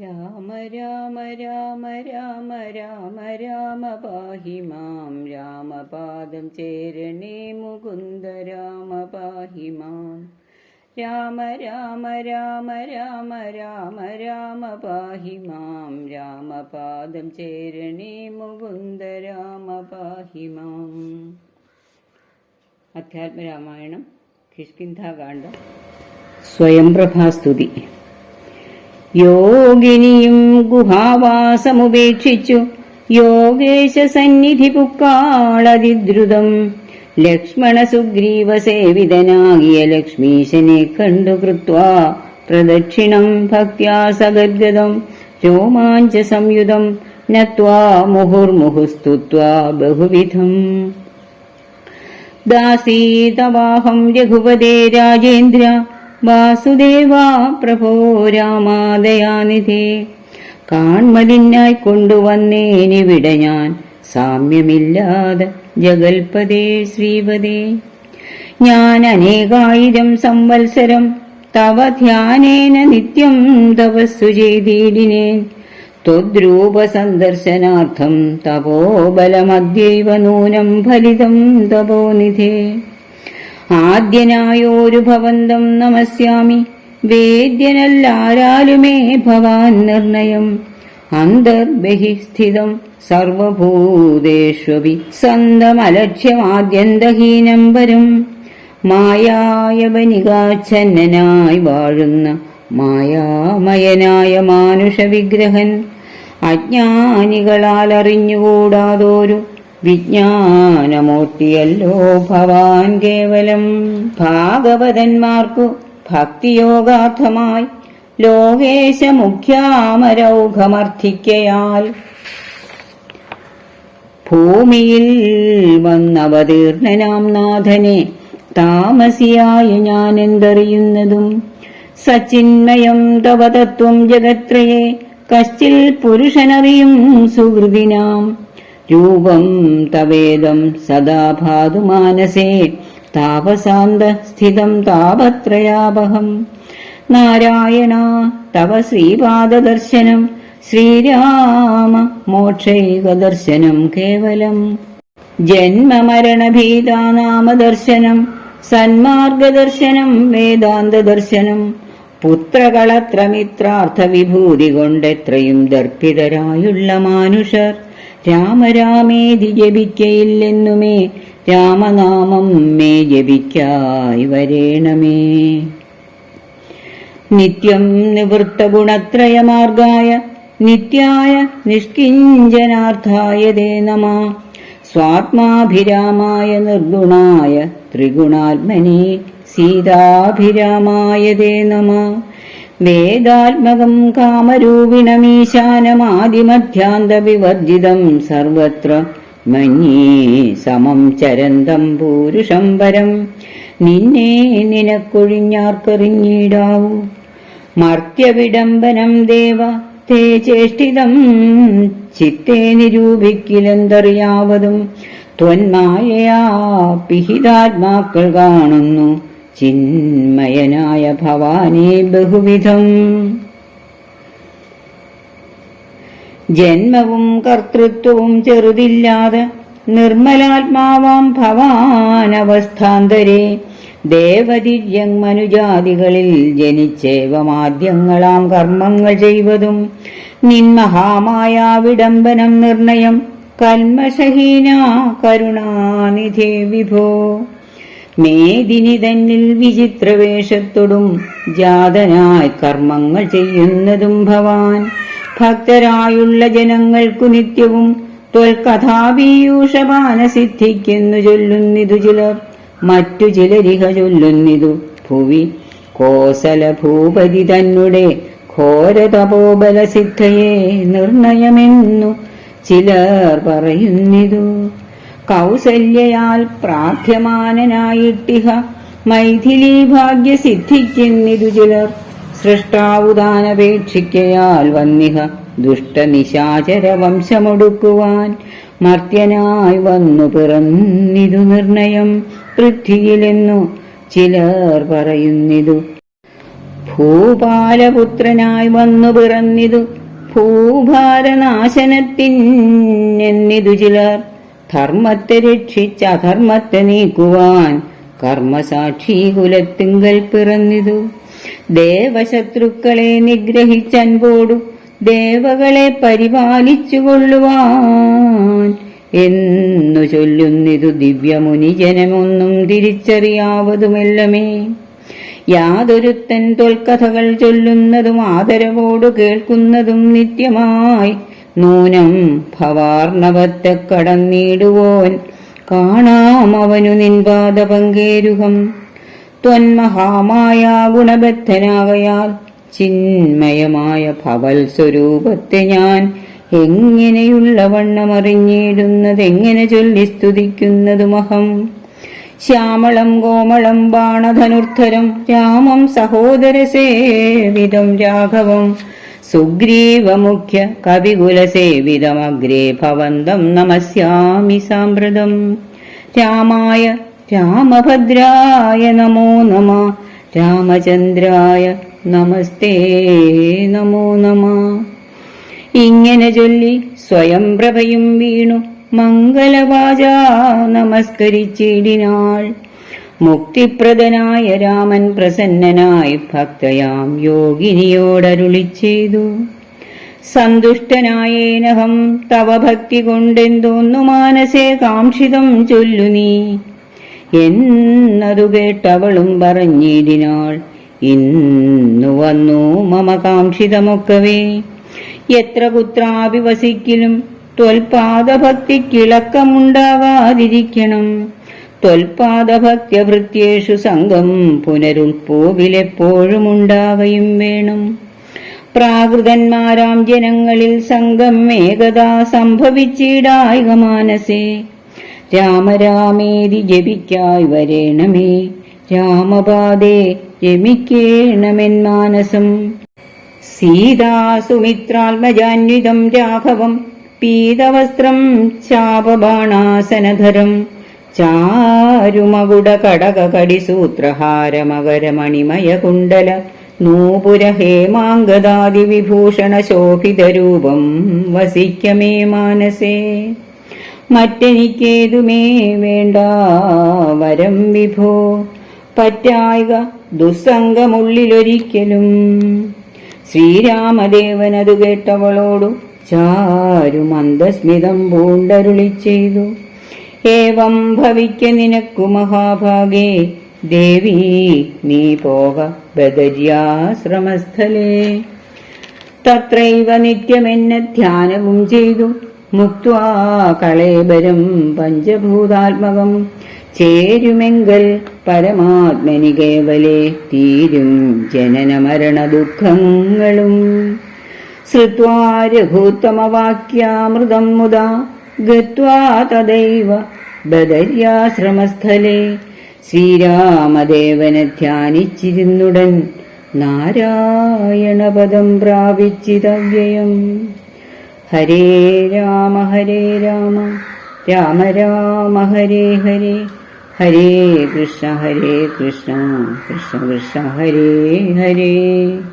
രാമ രാമ രാമ രാമ രാമ രാമ പാഹി മാം. രാമപാദം ചേരണേ മുകുന്ദ രാമ പാഹി മാം. രാമ രാമ രാമ രാമ രാമ രാമ പാഹി മാം. രാമപാദം ചേരണേ മുകുന്ദ രാമ പാഹി മാം. അധ്യാത്മരാമായണം കിഷ്കിന്ധാകാന്ഡം. സ്വയംപ്രഭാസ്തുതി. യോഗിനിയും ഗുഹാവാസമുപേക്ഷിച്ചു. യോഗേശ സന്നിധി പുക്കാളതിദ്രുതം. ലക്ഷ്മണ സുഗ്രീവ സേവിതനാകിയ ലക്ഷ്മീശനെ കണ്ടു കൃത്വ പ്രദക്ഷിണം ഭക്ത്യാ സഗദ്ഗതം. രോമാഞ്ച സംയുതം നത്വാ മുഹുർമുഹുസ്തുത്വാ ബഹുവിധം. ദാസീതവാഹം രഘുപതേ രാജേന്ദ്ര വാസുദേവാ പ്രഭോ രാമാദയാനിധേ കാൺമതിനായി കൊണ്ടുവന്നേനിവിടെ ഞാൻ. സാമ്യമില്ലാതെ ജഗൽപദേ ശ്രീപദേ ഞാൻ അനേകായിരം സംവത്സരം തവ ധ്യാനേന നിത്യം തപസ്സു ചെയ്തിടിനേൻ സന്ദർശനാർത്ഥം തപോബലമദ്യൈവ നൂനം ഫലിതം തപോനിധേ ആദ്യനായോരു ഭവന്തം നമസ്യാമി. വേദ്യനല്ലാരാലുമേ ഭവാൻ നിർണയം. അന്തർബഹിസ്ഥിതം സർവഭൂതേഷ്വപി സന്തമലക്ഷ്യമാദ്യന്തഹീനം വരും മായായവനികാച്ഛന്നനായി വാഴുന്ന മായാമയനായ മാനുഷവിഗ്രഹൻ. അജ്ഞാനികളാൽ അറിഞ്ഞുകൂടാതൊരു വിജ്ഞാനമൂർത്തിയല്ലോ ഭവാൻ കേവലം ഭാഗവതന്മാർക്കു ഭക്തിയോഗാർത്ഥമായി ലോകേശ മുഖ്യാമരൗഘമർത്ഥിക്കയാൽ ഭൂമിയിൽ വന്നവതീർണനാം നാഥനെ താമസിയായ ഞാൻ എന്തറിയുന്നതും സച്ചിന്മയം തവതത്വം ജഗത്രയെ കശ്ചിൽ പുരുഷനറിയും സുഹൃതിനാം. രൂപം തവേദം സദാ ഭാതു മാനസേ. താപസാന്ത സ്ഥിതം താപത്രയാപഹം. നാരായണ തവ ശ്രീപാദദർശനം. ശ്രീരാമ മോക്ഷൈകദർശനം കേവലം. ജന്മമരണഭീതാനാമദർശനം. സന്മാർഗദർശനം വേദാന്തദർശനം. പുത്രകളത്രമിത്രാർത്ഥ വിഭൂതി കൊണ്ടെത്രയും ദർപ്പിതരായുള്ള മാനുഷർ. രാമരാമേതി ജപിക്കയില്ലെന്നുമേ രാമനാമം മേ ജപിക്കായി വരേണമേ. നിത്യം നിവൃത്തഗുണത്രയമാർഗായ നിത്യായ നിഷ്കിഞ്ചനാർത്ഥായ ദേ നമ. സ്വാത്മാഭിരാമായ നിർഗുണായ ത്രിഗുണാത്മനി സീതാഭിരാമായ ദേ നമ. വേദാത്മകം കാമരൂപിണമീശാനമാദിമധ്യാന്തവിവർജിതം സർവത്ര മഞ്ഞേ സമം ചരന്തം പൂരുഷം പരം നിന്നെ നിനക്കൊഴിഞ്ഞാർക്കറിഞ്ഞിടാവൂ. മർത്യവിഡംബനം ദേവ തേ ചേഷ്ടിതം. ചിത്തെ നിരൂപിക്കിലെന്തറിയാവതും. ത്വന്മായയാ പിഹിതാത്മാക്കൾ കാണുന്നു. ചിന്മയനായ ഭവാനെ ബഹുവിധം. ജന്മവും കർത്തൃത്വവും ചെറുതില്ലാതെ നിർമ്മലാത്മാവാം ഭവാനവസ്ഥാന്തരേ. ദേവതിര്യങ് മനുജാതികളിൽ ജനിച്ചേവമാദ്യങ്ങളാം കർമ്മങ്ങൾ ചെയ്വതും നിന്മഹാമായ വിഡംബനം നിർണയം കൽമശഹീന കരുണാനിധി വിഭോ. മേദിനി തന്നിൽ വിചിത്രവേഷത്തോടും ജാതനായി കർമ്മങ്ങൾ ചെയ്യുന്നതും ഭവാൻ. ഭക്തരായുള്ള ജനങ്ങൾക്കു നിത്യവും ത്വൽകഥാപീയൂഷപാന സിദ്ധിക്കുന്നു ചൊല്ലുന്നിതു ചിലർ. മറ്റു ചിലരിഹ ചൊല്ലുന്നിതു ഭുവി. കോസല ഭൂപതി തന്നെ ഘോരതപോബല സിദ്ധയെ നിർണയമെന്നു ചിലർ പറയുന്നിതു. കൗസല്യയാൽ പ്രാർത്ഥ്യമാനനായിട്ടിഹ മൈഥിലി ഭാഗ്യ സിദ്ധിക്കുന്നിതു ചിലർ സൃഷ്ടാവുദാനപേക്ഷിക്കയാൽ വന്നിഹ. ദുഷ്ടനിശാചര വംശമൊടുക്കുവാൻ മർത്യനായി വന്നു പിറന്നിതു നിർണയം പൃഥ്വിയിലെന്നു ചിലർ പറയുന്നിതു. ഭൂപാലപുത്രനായി വന്നു പിറന്നിതു ഭൂഭാരനാശനത്തിനെന്നിതു ചിലർ ധർമ്മത്തെ രക്ഷിച്ച അധർമ്മത്തെ നീക്കുവാൻ കർമ്മസാക്ഷി കുലത്തിങ്കൽ പിറന്നിതു. ദേവശത്രുക്കളെ നിഗ്രഹിച്ചൻപോടു ദേവകളെ പരിപാലിച്ചു കൊള്ളുവാൻ എന്നു ചൊല്ലുന്നിതു ദിവ്യമുനിജനമൊന്നും തിരിച്ചറിയാവതുമെല്ലമേ. യാതൊരുത്തൻ തൊൽക്കഥകൾ ചൊല്ലുന്നതും ആദരവോടു കേൾക്കുന്നതും നിത്യമായി നൂനം ഭവാർണവത്തെ കടന്നിടുവോൻ കാണാം അവനു നിൻപാത പങ്കേരുഹം. ത്വന്മഹാമായ ഗുണബദ്ധനാകയാൽ ചിന്മയമായ ഭവൽ സ്വരൂപത്തെ ഞാൻ എങ്ങനെയുള്ള വണ്ണമറിഞ്ഞിടുന്നതെങ്ങനെ ചൊല്ലി സ്തുതിക്കുന്നതുമഹം. ശ്യാമളം കോമളം ബാണധനുർദ്ധരം രാമം സഹോദരസേവിതം രാഘവം. സുഗ്രീവമുഖ്യ കവികുലസേവിതമഗ്രേ ഭവന്തം നമസ്യാമി സാമ്പ്രതം രാമായ രാമഭദ്രായ നമോ നമ രാമചന്ദ്രായ നമസ്തേ നമോ നമ. ഇങ്ങനെ ചൊല്ലി സ്വയം പ്രഭയും വീണു മംഗളവാച നമസ്കരിച്ചിടിനാൾ. മുക്തിപ്രദനായ രാമൻ പ്രസന്നനായി ഭക്തയാം യോഗിനിയോടരുളി ചെയ്തു. സന്തുഷ്ടനായേനഹം തവ ഭക്തി കൊണ്ടെന്തോന്നു മാനസേ കാംക്ഷിതം ചൊല്ലു നീ. എന്നതു കേട്ടവളും പറഞ്ഞിടിനാൾ ഇന്നു വന്നു മമ കാംക്ഷിതമൊക്കവേ. എത്ര കുത്രാപി വസിക്കലും ത്വൽപാദഭക്തിക്കിളക്കമുണ്ടാകാതിരിക്കണം ത്വൽപാദഭക്ത്യഭൃത്യേഷു സംഘം പുനരുൾപ്പോവിലെപ്പോഴുമുണ്ടാവയും വേണം. പ്രാകൃതന്മാരാം ജനങ്ങളിൽ സംഘം ഏകദാ സംഭവിച്ചിടായിക മാനസേ രാമരാമേതി ജപിക്കായി വരേണമേ. രാമപാദേ രമിക്കേണമെൻ മാനസം സീതാസുമിത്രാത്മജാന്വിതം രാഘവം പീതവസ്ത്രം ചാപബാണാസനധരം. ചാരുമകുട കടക കടിസൂത്രഹാരമകരമണിമയ കുണ്ടല. നൂപുര ഹേമാങ്കദാദി വിഭൂഷണ ശോഭിതരൂപം വസിക്കമേ മാനസേ. മറ്റെനിക്കേതുമേ വേണ്ട വരം വിഭോ. പറ്റായിക ദുസ്സംഗമുള്ളിലൊരിക്കലും. ശ്രീരാമദേവനതു കേട്ടവളോടു ചാരു മന്ദസ്മിതം പൂണ്ടരുളി ചെയ്തു ഏവം ഭവിക്ക നിനക്കു മഹാഭാഗേ. ദേവി നീ പോക ബദര്യാശ്രമസ്ഥലേ. തത്രൈവ നിത്യമെന്നെ ധ്യാനവും ചെയ്തു. മുക്വാ കളേബരം പഞ്ചഭൂതാത്മകം. ചേരുമെങ്കൽ പരമാത്മനി കേവലേ തീരും ജനന മരണ ദുഃഖങ്ങളും. ശ്രുത്വാ രഘൂത്തമവാക്യാമൃതം മുദാ ഗത്വാ തദൈവ ബദര്യാശ്രമസ്ഥലേ. ശ്രീരാമദേവനെ ധ്യാനിച്ചിരുന്നുടൻ നാരായണപദം പ്രാപിച്ചിതവ്യയം. ഹരേ രാമ ഹരേ രാമ രാമ രാമ ഹരേ ഹരേ ഹരേ കൃഷ്ണ ഹരേ കൃഷ്ണ കൃഷ്ണ കൃഷ്ണ ഹരേ ഹരേ.